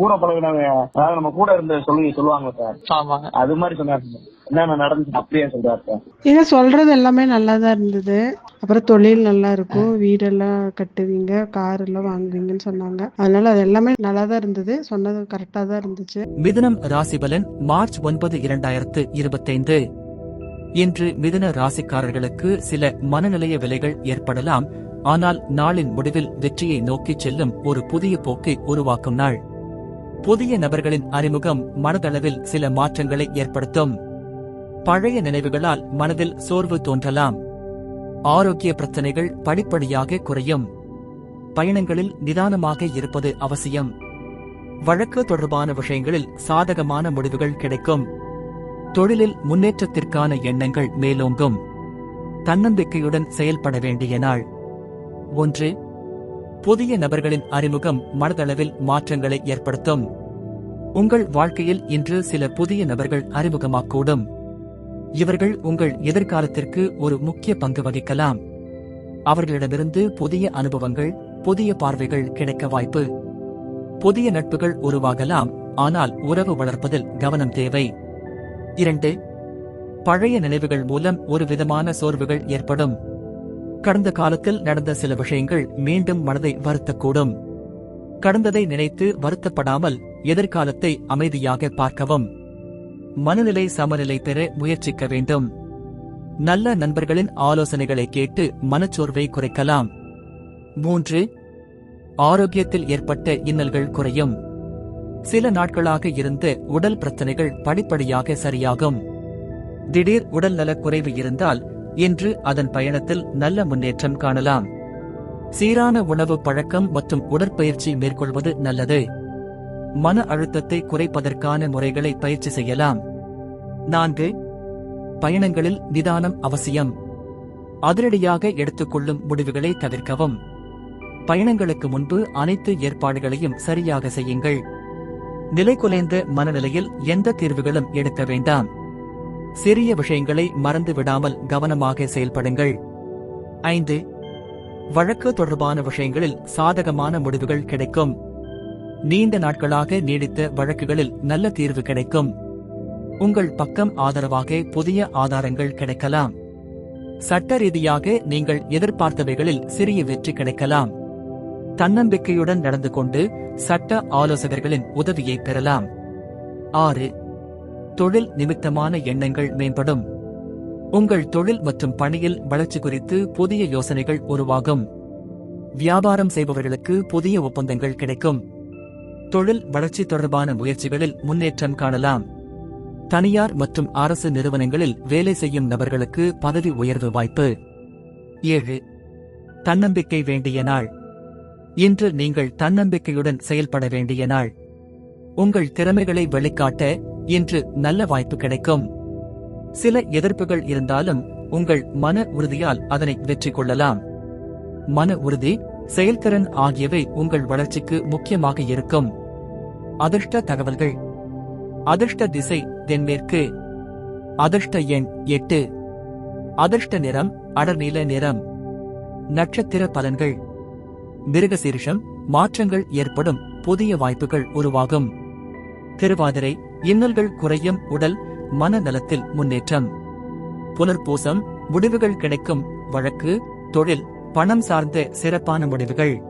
கூட பழகினவங்க அதாவது நம்ம கூட இருந்து சொல்லி சொல்லுவாங்க சார். ஆமாங்க. அது மாதிரி சொன்னாரு என்னென்ன நடந்துச்சு அப்படியே சொல்றாரு சார். நீங்க சொல்றது எல்லாமே நல்லா தான் இருந்தது. அப்புறம் தொழில் நல்லா இருக்கும். வீடெல்லாம் கட்டுவீங்க கார் எல்லாம் வாங்குவீங்கன்னு சொன்னாங்க. அதனால அது எல்லாமே நல்லா தான் இருந்தது. சொன்னது கரெக்டா தான் இருந்துச்சு. மிதுனம் ராசிபலன் மார்ச் ஒன்பது இரண்டாயிரத்து இருபத்தைந்து. இன்று மிதுன ராசிக்காரர்களுக்கு சில மனநிலைய விலைகள் ஏற்படலாம். ஆனால் நாளின் முடிவில் வெற்றியை நோக்கிச் செல்லும் ஒரு புதிய போக்கை உருவாக்கும் நாள். புதிய நபர்களின் அறிமுகம் மனதளவில் சில மாற்றங்களை ஏற்படுத்தும். பழைய நினைவுகளால் மனதில் சோர்வு தோன்றலாம். ஆரோக்கிய பிரச்சனைகள் படிப்படியாக குறையும். பயணங்களில் நிதானமாக இருப்பது அவசியம். வழக்கு தொடர்பான விஷயங்களில் சாதகமான முடிவுகள் கிடைக்கும். தொழிலில் முன்னேற்றத்திற்கான எண்ணங்கள் மேலோங்கும். தன்னம்பிக்கையுடன் செயல்பட வேண்டிய நாள். ஒன்று புதிய நபர்களின் அறிமுகம் மனதளவில் மாற்றங்களை ஏற்படுத்தும். உங்கள் வாழ்க்கையில் இன்று சில புதிய நபர்கள் அறிமுகமாக்கூடும் இவர்கள் உங்கள் எதிர்காலத்திற்கு ஒரு முக்கிய பங்கு வகிக்கலாம். அவர்களிடமிருந்து புதிய அனுபவங்கள் புதிய பார்வைகள் கிடைக்க வாய்ப்பு. புதிய நட்புகள் உருவாகலாம் ஆனால் உறவு வளர்ப்பதில் கவனம் தேவை. இரண்டு பழைய நினைவுகள் மூலம் ஒரு விதமான சோர்வுகள் ஏற்படும். கடந்த காலத்தில் நடந்த சில விஷயங்கள் மீண்டும் மனதை வருத்தக்கூடும். கடந்ததை நினைத்து வருத்தப்படாமல் எதிர்காலத்தை அமைதியாக பார்க்கவும். மனநிலை சமநிலை பெற முயற்சிக்க வேண்டும். நல்ல நண்பர்களின் ஆலோசனைகளை கேட்டு மனச்சோர்வை குறைக்கலாம். மூன்று ஆரோக்கியத்தில் ஏற்பட்ட இன்னல்கள் குறையும். சில நாட்களாக இருந்த உடல் பிரச்சனைகள் படிப்படியாக சரியாகும். திடீர் உடல்நலக் குறைவு இருந்தால் இன்று அதன் பயணத்தில் நல்ல முன்னேற்றம் காணலாம். சீரான உணவு பழக்கம் மற்றும் உடற்பயிற்சி மேற்கொள்வது நல்லது. மன அழுத்தத்தை குறைப்பதற்கான முறைகளை பயிற்சி செய்யலாம். நான்கு பயணங்களில் நிதானம் அவசியம். அதிரடியாக எடுத்துக்கொள்ளும் முடிவுகளை தவிர்க்கவும். பயணங்களுக்கு முன்பு அனைத்து ஏற்பாடுகளையும் சரியாக செய்யுங்கள். நிலைகுலைந்த மனநிலையில் எந்த தீர்வுகளும் எடுக்க வேண்டாம். சிறிய விஷயங்களை மறந்து விடாமல் கவனமாக செயல்படுங்கள். ஐந்து. வழக்கு தொடர்பான விஷயங்களில் சாதகமான முடிவுகள் கிடைக்கும். நீண்ட நாட்களாக நீடித்த வழக்குகளில் நல்ல தீர்வு கிடைக்கும். உங்கள் பக்கம் ஆதரவாக புதிய ஆதாரங்கள் கிடைக்கலாம். சட்ட ரீதியாக நீங்கள் எதிர்பார்த்தவைகளில் சிறிய வெற்றி கிடைக்கலாம். தன்னம்பிக்கையுடன் நடந்து கொண்டு சட்ட ஆலோசகர்களின் உதவியை பெறலாம். ஆறு. தொழில் நிமித்தமான எண்ணங்கள் மேம்படும். உங்கள் தொழில் மற்றும் பணியில் வளர்ச்சி குறித்து புதிய யோசனைகள் உருவாகும். வியாபாரம் செய்பவர்களுக்கு புதிய ஒப்பந்தங்கள் கிடைக்கும். தொழில் வளர்ச்சி தொடர்பான முயற்சிகளில் முன்னேற்றம் காணலாம். தனியார் மற்றும் அரசு நிறுவனங்களில் வேலை செய்யும் நபர்களுக்கு பதவி உயர்வு வாய்ப்பு. ஏழு. தன்னம்பிக்கை வேண்டிய நாள். இன்று நீங்கள் தன்னம்பிக்கையுடன் செயல்பட வேண்டிய நாள். உங்கள் திறமைகளை வெளிக்காட்ட இன்று நல்ல வாய்ப்பு கிடைக்கும். சில எதிர்ப்புகள் இருந்தாலும் உங்கள் மன உறுதியால் அதனை வெற்றி கொள்ளலாம். மன உறுதி செயல்திறன் ஆகியவை உங்கள் வளர்ச்சிக்கு முக்கியமாக இருக்கும். அதிர்ஷ்ட தகவல்கள். அதிர்ஷ்ட திசை தென்மேற்கு. அதிர்ஷ்ட எண் எட்டு. அதிர்ஷ்ட நிறம் அடர்நீல நிறம். நட்சத்திர பலன்கள். மிருகசீரிஷம் மாற்றங்கள் ஏற்படும் புதிய வாய்ப்புகள் உருவாகும். திருவாதிரை இன்னல்கள் குறையும் உடல் மன நலத்தில் முன்னேற்றம். புனர்பூசம் முடிவுகள் கிடைக்கும் வழக்கு தொழில் பணம் சார்ந்த சிறப்பான முடிவுகள்.